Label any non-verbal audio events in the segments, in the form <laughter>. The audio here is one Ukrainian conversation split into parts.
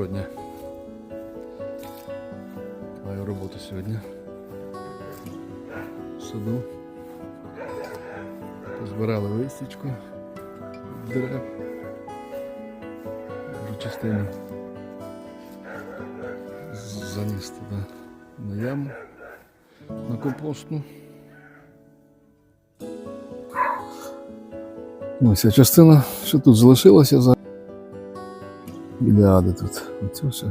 Доброго дня. Маю роботу сьогодні. В саду. Збирали листячку з дерев. Вже частину заніс туди на яму, на компостну. Ось ця частина, що тут залишилася мільярди тут. Оце все.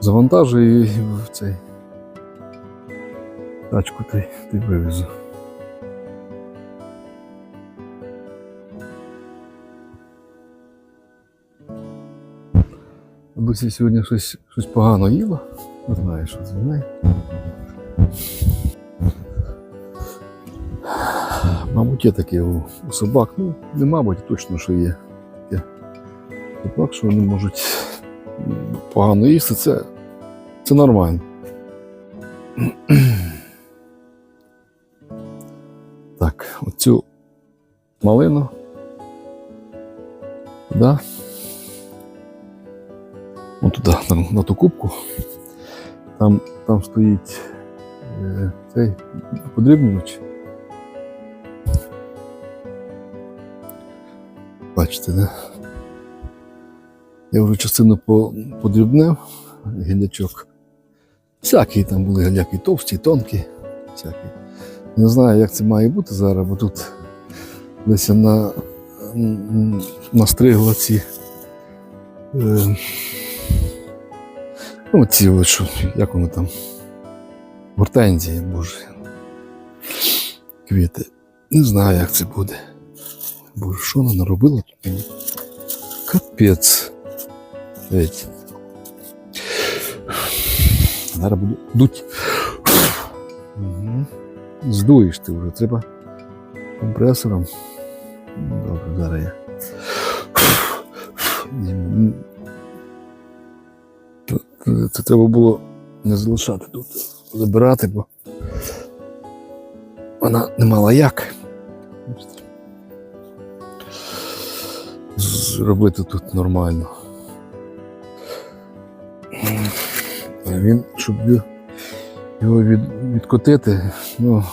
Завантажую і в цей тачку ти, ти вивезу. Бабуся сьогодні щось, щось погано їла. Не знаю, що це знає. Мабуть, є таке у, собак. Ну, не мабуть, точно, що. Є собак, що вони можуть погано їсти, це, це нормально. <clears throat> Так, оцю малину. Туди. От туди, на, на ту кубку. Там, там стоїть е, цей подрібнювач. Бачите, да? Я вже частину по- подрібнив гілячок. Всякі там були гіляки товсті, тонкі, всякі. Не знаю, як це має бути зараз, бо тут десь на, настригла ці. Е, ну, ці що, як вони там. Гортензії, боже. Квіти. Не знаю, як це буде. Боже, що вона наробила тут мені? Капець. Дивіться. Зараз буду дуть. Угу. Здуєш ти вже, треба компресором. Добре, зараз я. Це треба було не залишати тут, забирати, бо вона не мала як. Зробити тут нормально. Він, щоб його від, відкотити, ну.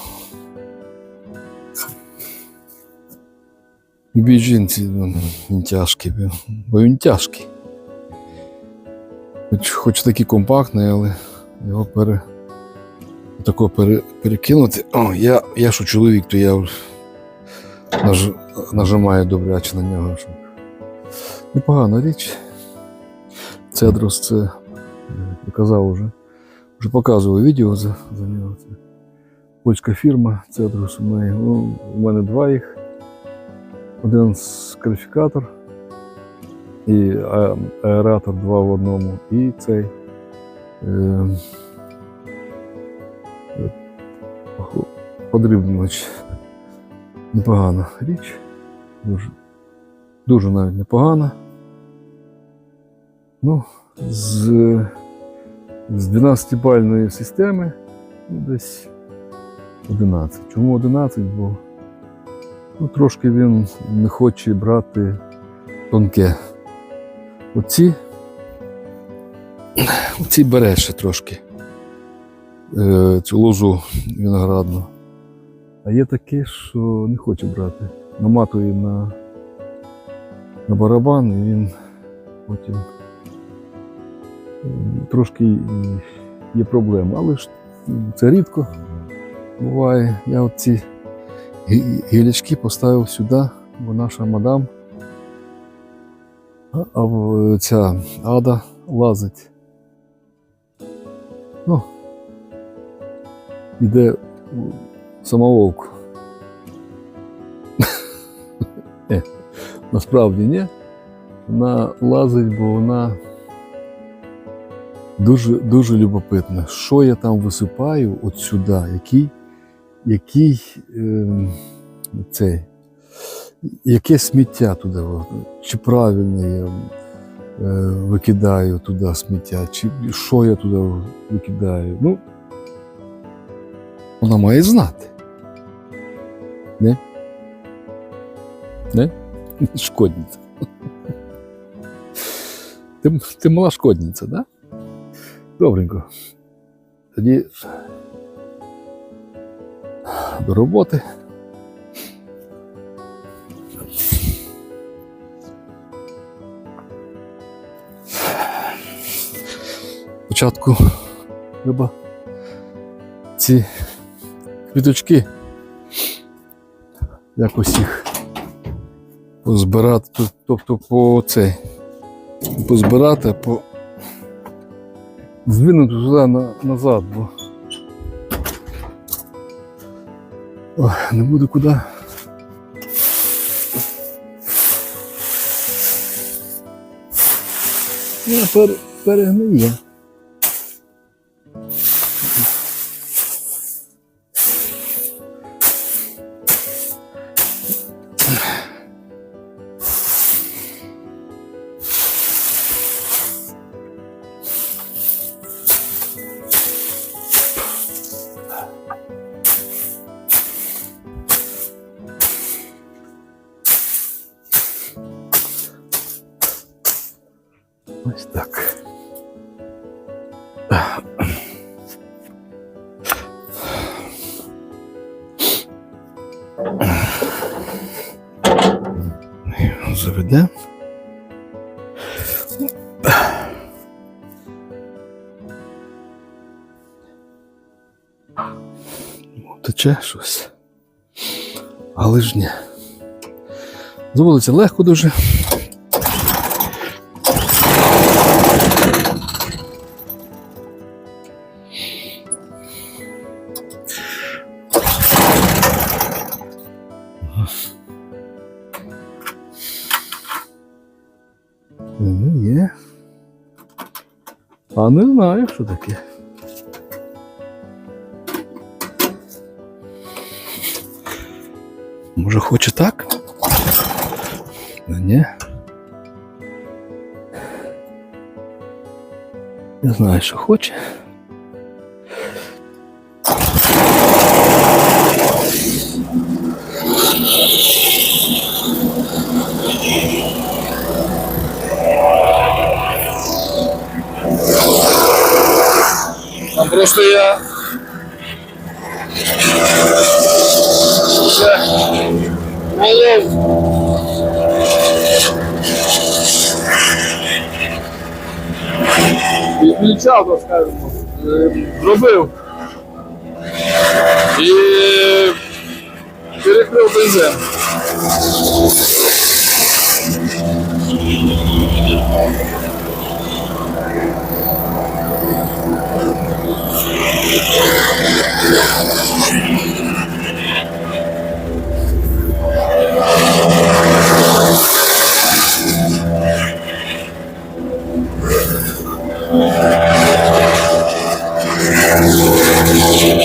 Любій жінці він, він тяжкий, бо- він тяжкий. Хоч, хоч такий компактний, але його пере, тако пере, перекинути. О, я, я що чоловік, то я наж, нажимаю добряче на нього. Непогана річ. Цедрус це показав уже. Вже показував відео за, за нього. Це польська фірма мене, ну, у мене два їх. Один скарифікатор і аератор два в одному. І цей е, подрібнювач. Непогана річ. Дуже, дуже навіть непогана. Ну, з, з 12-бальної системи ну, десь 11. Чому 11? Бо ну, трошки він не хоче брати тонке. Оці, оці бере ще трошки е, цю лозу виноградну. А є таке, що не хоче брати. Наматує на, на барабан і він потім трошки є проблема. Але ж це рідко буває. Я оці гі- гілячки поставив сюди, бо наша мадам, а, ця ада лазить. Ну, іде самоволку. <laughs> Е, Насправді ні. Вона лазить, бо вона дуже, дуже любопитна. Що я там висипаю от сюди, який, який ем, цей, яке сміття туди, чи правильно я е, викидаю туди сміття, чи що я туди викидаю. Ну, вона має знати. Не? Не? Шкодниця. Ти, ти мала шкодниця, да? Добренько. Тоді до роботи. Спочатку треба ці квіточки якось їх позбирати, тоб- тобто по цей, позбирати, по здвинути туди на, назад, бо Ой, не буду куди. Пер, перегниє. Ось так. Заведе. Тече щось. Але ж ні. Заводиться легко дуже. А не знаю, що таке. Може, хоче так? Ні. Не знаю, що хоче. коштує. Олов. Відключав, скажімо, робив і перекрив бензин. Thank you. Thank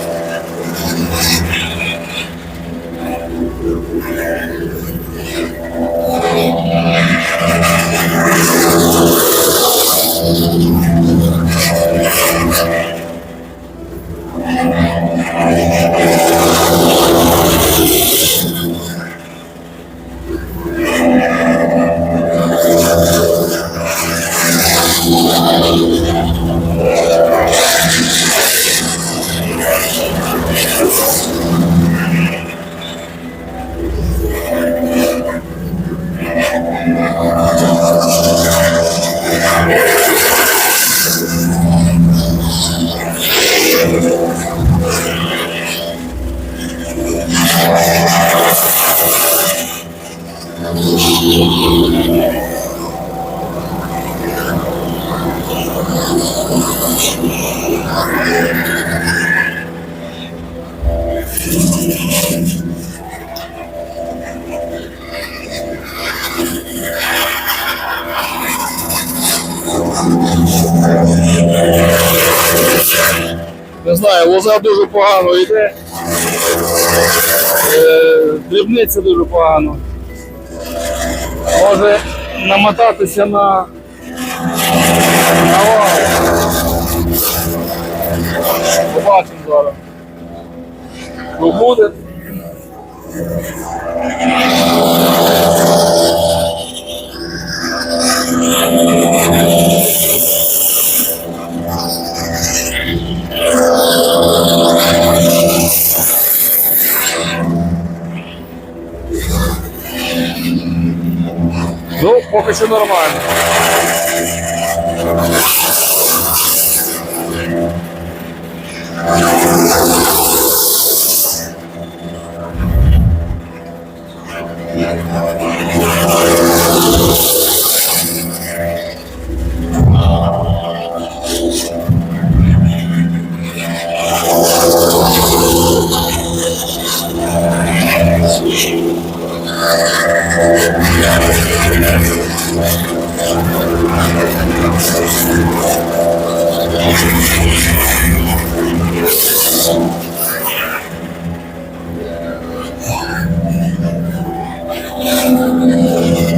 Yes. Знаю, лоза дуже погано йде. Е, дрібниця дуже погано. Може намотатися на, на. Побачимо зараз. Що буде? Poco ci dormano. Ну,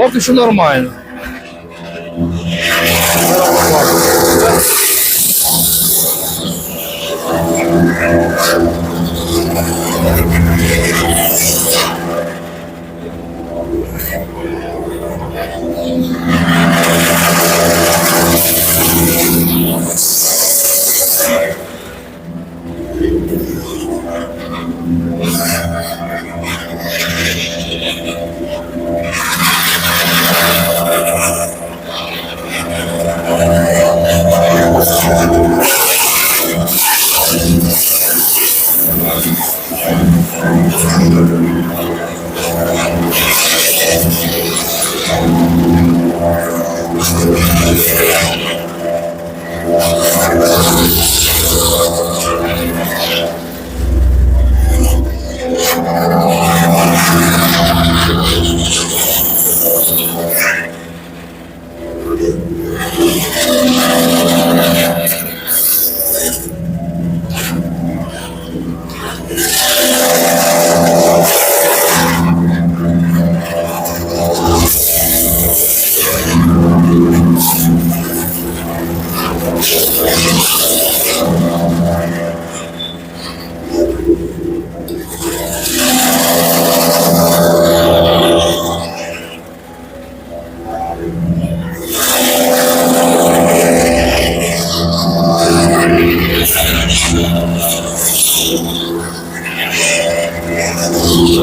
поки що нормально.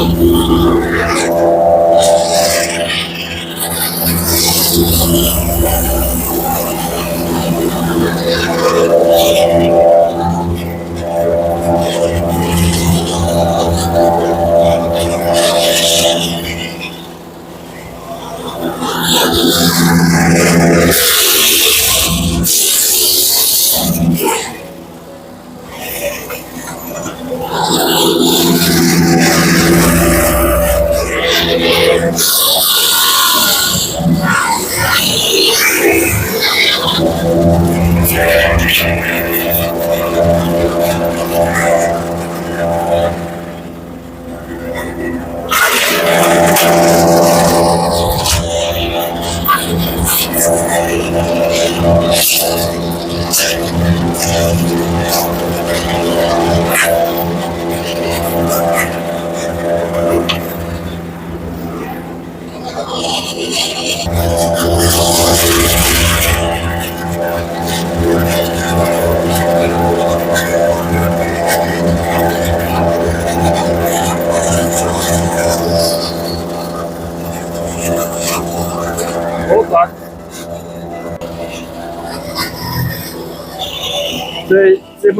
Поки що нормально. Отак.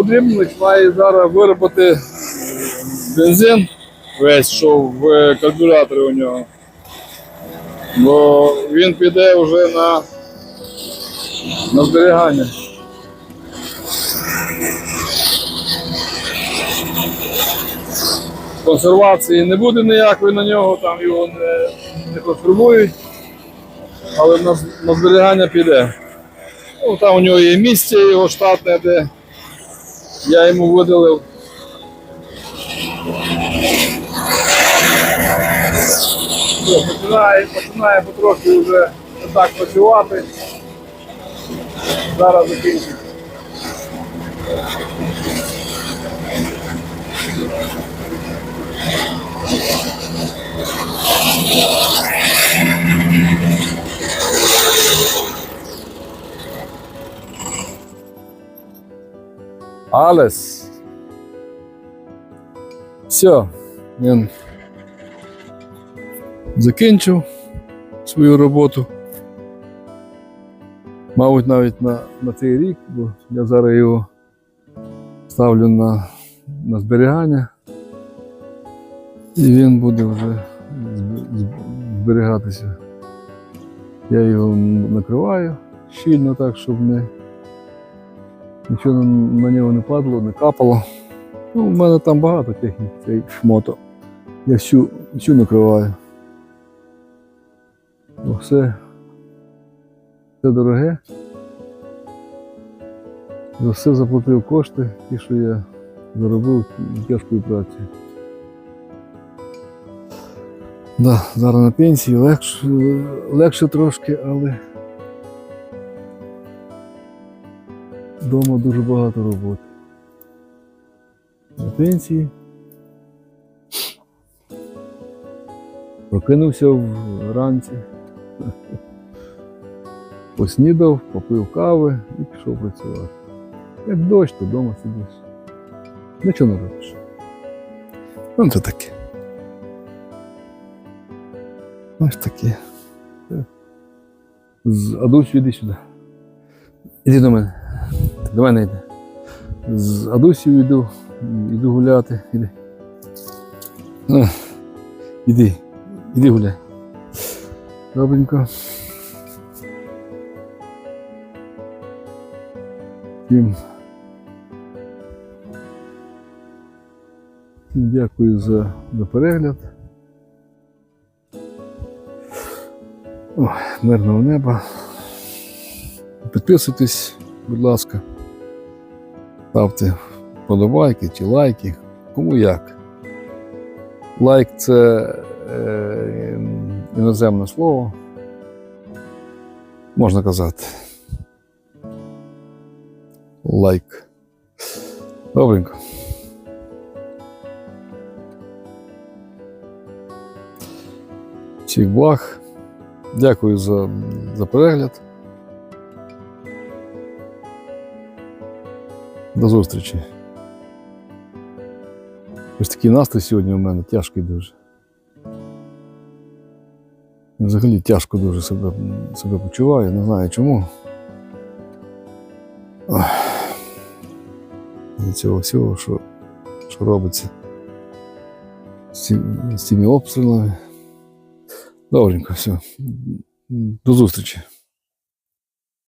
Цей має зараз виробити бензин весь, що в карбюраторі у нього. Бо він піде вже на, на зберігання. Консервації не буде ніякої на нього, там його не, не консервують, але на, на зберігання піде. Ну, там у нього є місце його штатне, де я йому видалив. Починає, починає потрохи вже так працювати. Зараз закінчить. Алес. Все, він закінчив свою роботу. Мабуть, навіть на, на цей рік, бо я зараз його ставлю на, на зберігання. І він буде вже зб- зб- зберігатися. Я його накриваю щільно так, щоб не, нічого на, нього не падало, не капало. Ну, у мене там багато техніки, цей мото. Я всю, всю накриваю. Бо все, все дороге. За все заплатив кошти, ті, що я заробив тяжкою працею. Да, зараз на пенсії легше, легше трошки, але вдома дуже багато роботи. На пенсії. Прокинувся вранці. Поснідав, попив кави і пішов працювати. Як дощ, то вдома сидиш. Нічого не робиш. Ну, це таке. Ось таке. З Адусю, іди сюди. Іди до мене. До мене йди. З Адусю йду, йду гуляти. Іди. А, Іди, іди гуляй. Добренько. Всім дякую за, за перегляд. Ой, мирного неба. Підписуйтесь, будь ласка. Ставте вподобайки чи лайки. Кому як. Лайк це е, іноземне слово. Можна казати. Лайк. Добренько. Всіх благ. Дякую за, за перегляд. До зустрічі. Ось такий настрій сьогодні у мене тяжкий дуже. Взагалі тяжко дуже себе, себе почуваю, не знаю чому. Ох. З цього всього, що, що робиться з цими обстрілами. Добренько, все. До зустрічі.